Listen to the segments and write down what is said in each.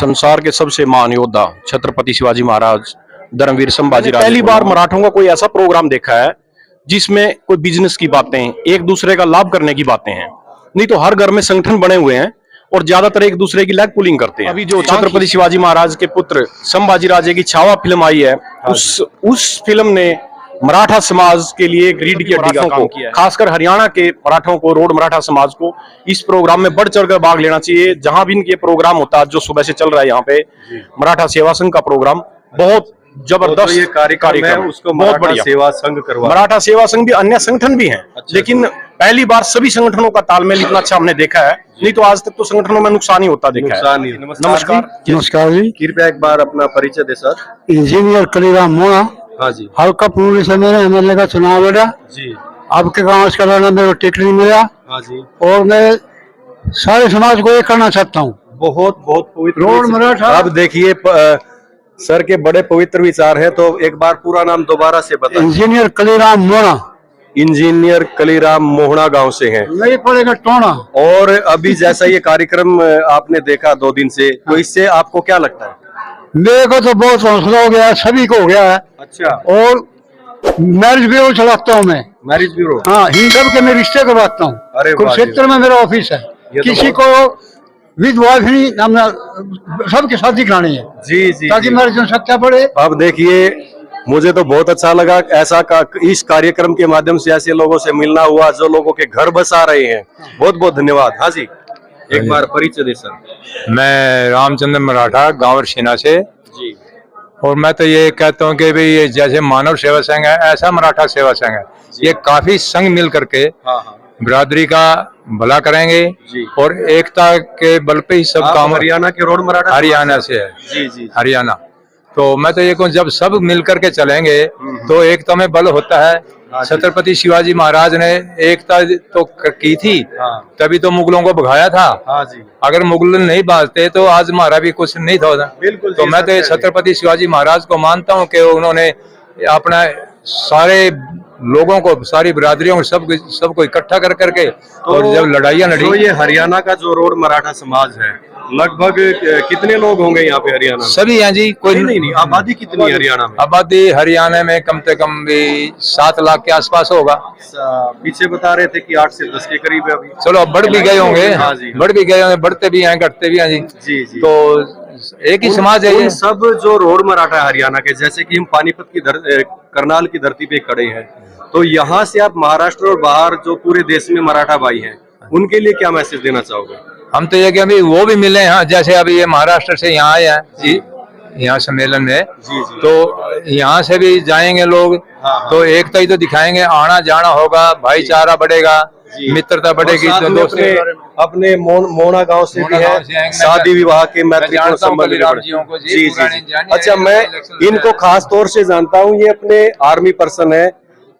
संसार के सबसे महान योद्धा छत्रपति शिवाजी महाराज धर्मवीर संभाजी पहली बार मराठों का कोई ऐसा प्रोग्राम देखा है जिसमें कोई बिज़नेस की बातें एक दूसरे का लाभ करने की बातें हैं? नहीं तो हर घर में संगठन बने हुए हैं और ज़्यादातर एक दूसरे की लैग पुलिंग करते हैं। अभी जो छत्रपति शिवाजी महाराज के पुत्र संभाजी राजे की छावा फ़िल्म आई है उस उस फ़िल्म ने मराठा समाज के लिए एक रीढ़ की हड्डी का काम किया है। खासकर हरियाणा के मराठों को रोड मराठा समाज को इस प्रोग्राम में बढ़ चढ़कर भाग लेना चाहिए। जहाँ भी इनके प्रोग्राम होता है जो सुबह से चल रहा है यहाँ पे मराठा सेवा संघ का प्रोग्राम बहुत ज़बरदस्त तो ये कार्यक्रम है उसको बहुत बढ़िया। सेवा संघ करवा मराठा सेवा संघ भी अन्य संगठन भी हैं लेकिन पहली बार सभी संगठनों का तालमेल इतना अच्छा हमने देखा है। नहीं तो आज तक तो संगठनों में नुकसान ही होता देखा है। नुकसान ही। नमस्कार नमस्कार जी। कृपया एक बार अपना परिचय दे सर। इंजीनियर कलीराम मोना हाँ जी। हल्का पूर्वी से मेरे एमएलए का चुनाव लड़ा। जी। आपके गाँव से कराना मेरे को टिकट नहीं मिला। हाँ जी। और मैं सारे समाज को एक करना चाहता हूँ। बहुत बहुत पवित्र रोड मराठा। अब देखिए सर के बड़े पवित्र विचार है तो एक बार पूरा नाम दोबारा से बताएँ। इंजीनियर कलीराम मोना इंजीनियर कलीराम मोहना गाँव से हैं। नहीं पड़ेगा टोना। और अभी जैसा ये कार्यक्रम आपने देखा दो दिन से तो इससे आपको क्या लगता है? मेरे को तो बहुत हौसला हो गया है सभी को हो गया है। अच्छा। और मैरिज ब्यूरो चलाता हूँ मैं। मैरिज ब्यूरो हाँ हिंदू के मैं रिश्ते करवाता हूँ। कुरुक्षेत्र में मेरा ऑफ़िस है। तो किसी को नहीं हमने सबकी शादी करानी है। जी जी ताकि जी। मेरी जनसंख्या बढ़े अब देखिए मुझे तो बहुत अच्छा लगा ऐसा का, इस कार्यक्रम के माध्यम से ऐसे लोगों से मिलना हुआ जो लोगों के घर बसा रहे हैं। बहुत बहुत धन्यवाद। हाँ जी। एक बार परिचय दे सर। मैं रामचंद्र मराठा गाँव सेना से। जी। और मैं तो ये कहता हूँ कि भाई ये जैसे मानव सेवा संघ है ऐसा मराठा सेवा संघ है। ये काफ़ी संघ मिल करके हाँ हाँ। बिरादरी का भला करेंगे। जी। और एकता के बल पे ही सब काम हरियाणा के रोड मराठा हरियाणा से है। जी जी। हरियाणा। तो मैं तो ये कहूँ जब सब मिल करके चलेंगे तो एकता में बल होता है। हाँ छत्रपति शिवाजी महाराज ने एकता तो की थी हाँ। तभी तो मुगलों को भगाया था। हाँ जी। अगर मुगल नहीं बाजते तो आज हमारा भी कुछ नहीं था बिल्कुल तो मैं तो। छत्रपति शिवाजी महाराज को मानता हूँ कि उन्होंने अपना सारे लोगों को सारी बिरादरियों को सब सबको इकट्ठा कर करके और जब लड़ाइयाँ तो लड़ी ये हरियाणा का जो रोड मराठा समाज है लगभग कितने लोग होंगे यहाँ पे हरियाणा सभी हैं जी कोई नहीं नहीं नहीं आबादी कितनी है हरियाणा में? आबादी हरियाणा में कम से कम भी सात लाख के आसपास होगा। पीछे बता रहे थे कि आठ से दस के करीब है अभी। चलो अब बढ़ भी गए होंगे हाँ जी। बढ़ भी गए होंगे बढ़ते भी हैं घटते भी हैं जी। जी जी। तो एक ही समाज है ये। सब जो रोड मराठा है हरियाणा के जैसे कि हम पानीपत की करनाल की धरती पे खड़े हैं तो यहाँ से आप महाराष्ट्र और बाहर जो पूरे देश में मराठा भाई हैं उनके लिए क्या मैसेज देना चाहोगे? हम तो ये कि अभी वो भी मिले हैं जैसे अभी ये महाराष्ट्र से यहाँ आए हैं जी यहाँ सम्मेलन में जी जी। तो यहाँ से भी जाएँगे लोग हाँ, हाँ। तो एकता ही तो दिखाएँगे आना जाना होगा भाईचारा बढ़ेगा मित्रता बढ़ेगी तो दोस्ती अपने मोन, गाँव से भी है। शादी विवाह के मैत्रीपूर्ण संबंध जी, जी अच्छा मैं इनको खास तौर से जानता हूँ ये अपने आर्मी पर्सन है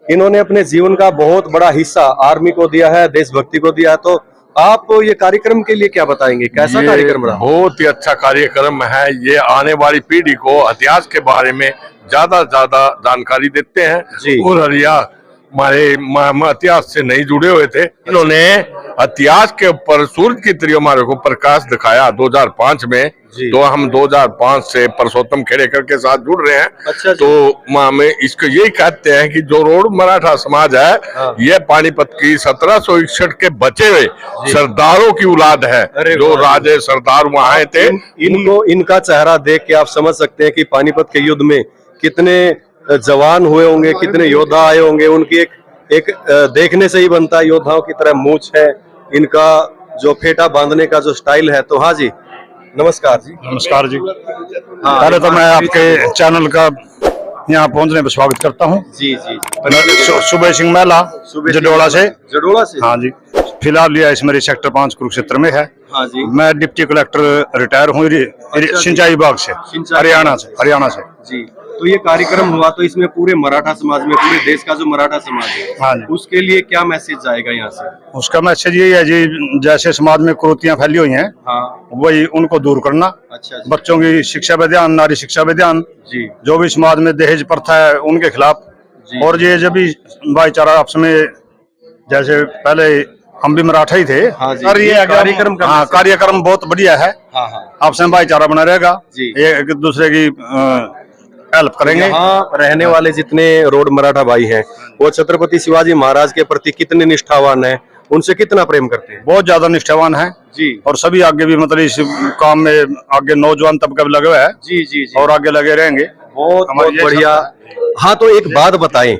इन्होंने अपने जीवन का बहुत बड़ा हिस्सा आर्मी को दिया है देशभक्ति को दिया है तो आप ये कार्यक्रम के लिए क्या बताएँगे? कैसा कार्यक्रम रहा? बहुत ही अच्छा कार्यक्रम है। ये आने वाली पीढ़ी को इतिहास के बारे में ज़्यादा ज़्यादा जानकारी देते हैं। और हरिया हमारे इतिहास से नहीं जुड़े हुए थे। इन्होंने इतिहास के ऊपर सूरज की तरह हमारे को प्रकाश दिखाया 2005 में। जी। तो हम 2005 से परसोत्तम खेड़ेकर के साथ जुड़ रहे हैं। अच्छा तो म- हमें इसको यही कहते हैं कि जो रोड मराठा समाज हाँ। है। ये पानीपत की सत्रह सौ इकसठ के बचे हुए सरदारों की औलाद है। जो राजे सरदार वहाँ आए थे इन, इनको इनका चेहरा देख के आप समझ सकते हैं कि पानीपत के युद्ध में कितने जवान हुए होंगे कितने योद्धा आए होंगे उनकी एक एक देखने से ही बनता है योद्धाओं की तरह मूछ है इनका जो फेटा बांधने का जो स्टाइल है। तो हाँ जी नमस्कार जी। नमस्कार जी। हाँ, पहले तो मैं आपके चैनल का यहाँ पहुँचने पर स्वागत करता हूँ। जी जी। सुबह सिंह मेला जडोला से। जडोला से। हाँ जी। फ़िलहाल यह इस मेरे सेक्टर पाँच कुरुक्षेत्र में है। हाँ जी। मैं डिप्टी कलेक्टर रिटायर हूँ अच्छा सिंचाई विभाग से हरियाणा से हरियाणा से। जी। तो ये कार्यक्रम हुआ तो इसमें पूरे मराठा समाज में पूरे देश का जो मराठा समाज है हाँ जी। उसके लिए क्या मैसेज जाएगा यहाँ से? उसका मैसेज यही है जी जैसे समाज में क्रोतियाँ फैली हुई हैं हाँ। वही उनको दूर करना। अच्छा जी। बच्चों की शिक्षा पे ध्यान नारी शिक्षा पे ध्यान जी। जो भी समाज में दहेज प्रथा है उनके खिलाफ। और ये जब भी भाईचारा आपस में जैसे पहले हम भी मराठा ही थे। हाँ जी। ये कार्यक्रम हाँ कार्यक्रम बहुत बढ़िया है। हाँ हाँ। आपसे भाईचारा बना रहेगा। ये एक दूसरे की हेल्प करेंगे। यहाँ रहने वाले जितने रोड मराठा भाई हैं वो छत्रपति शिवाजी महाराज के प्रति कितने निष्ठावान हैं उनसे कितना प्रेम करते हैं? बहुत ज़्यादा निष्ठावान है। जी। और सभी आगे भी मतलब इस काम में आगे नौजवान तबका भी लगे हुए हैं। जी जी जी। और आगे लगे रहेंगे। बहुत बहुत बढ़िया हाँ तो एक बात बताएँ।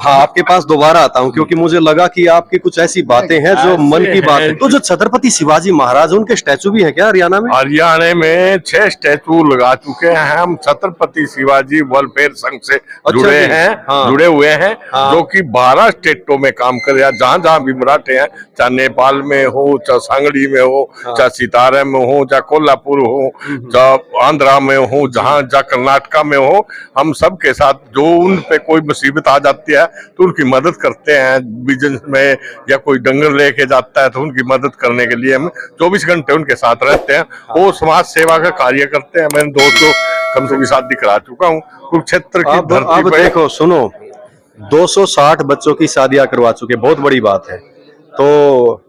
हाँ आपके पास दोबारा आता हूँ क्योंकि मुझे लगा कि आपकी कुछ ऐसी बातें हैं जो मन की बात है। तो जो छत्रपति शिवाजी महाराज उनके स्टैचू भी है क्या हरियाणा में? हरियाणा में छह स्टैचू लगा चुके हैं हम छत्रपति शिवाजी वेलफेयर संघ से जुड़े हैं हाँ। जुड़े हुए हैं हाँ। जो कि बारह स्टेटों में काम कर रहे हैं। जहाँ जहाँ भी मराठे हैं चाहे नेपाल में हो चाहे सांगड़ी में हो हाँ। चाहे सितारे में हो चाहे कोल्हापुर हो हम्म, चाहे आंध्रा में हो जहाँ जहाँ कर्नाटका में हो हम सबके साथ जो उन पे कोई मुसीबत आ जाती है तो उनकी मदद करते हैं बिज़नेस में या कोई डंगर लेके जाता है तो उनकी मदद करने के लिए हम 24 घंटे उनके साथ रहते हैं। वो समाज सेवा का कार्य करते हैं। मैंने दोस्तों कम से कम शादी करा चुका हूँ। कुरुक्षेत्र की धरती अब पे देखो सुनो 260 बच्चों की शादियाँ करवा चुके बहुत बड़ी बात है। तो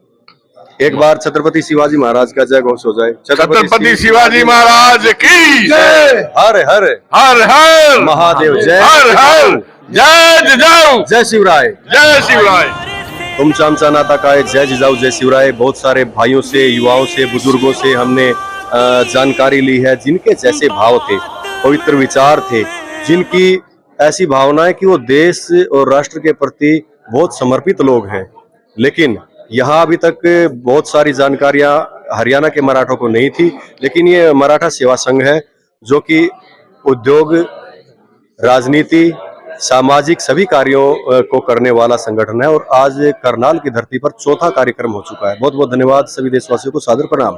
एक बार छत्रपति शिवाजी महाराज का जय घोष हो जाए। छत्रपति शिवाजी महाराज। की जय। हर हर हर हर। महादेव जय हर हर। जय जय जय शिवराय। जय शिवराय। तुम चामचा नाता का जय जिजाऊ जय शिवराय। बहुत सारे भाइयों से युवाओं से बुज़ुर्गों से हमने जानकारी ली है जिनके जैसे भाव थे पवित्र विचार थे जिनकी ऐसी भावना है कि वो देश और राष्ट्र के प्रति बहुत समर्पित लोग हैं। लेकिन यहाँ अभी तक बहुत सारी जानकारियाँ हरियाणा के मराठों को नहीं थी, लेकिन ये मराठा सेवा संघ है, जो कि उद्योग, राजनीति, सामाजिक सभी कार्यों को करने वाला संगठन है, और आज करनाल की धरती पर चौथा कार्यक्रम हो चुका है। बहुत बहुत धन्यवाद सभी देशवासियों को, सादर प्रणाम।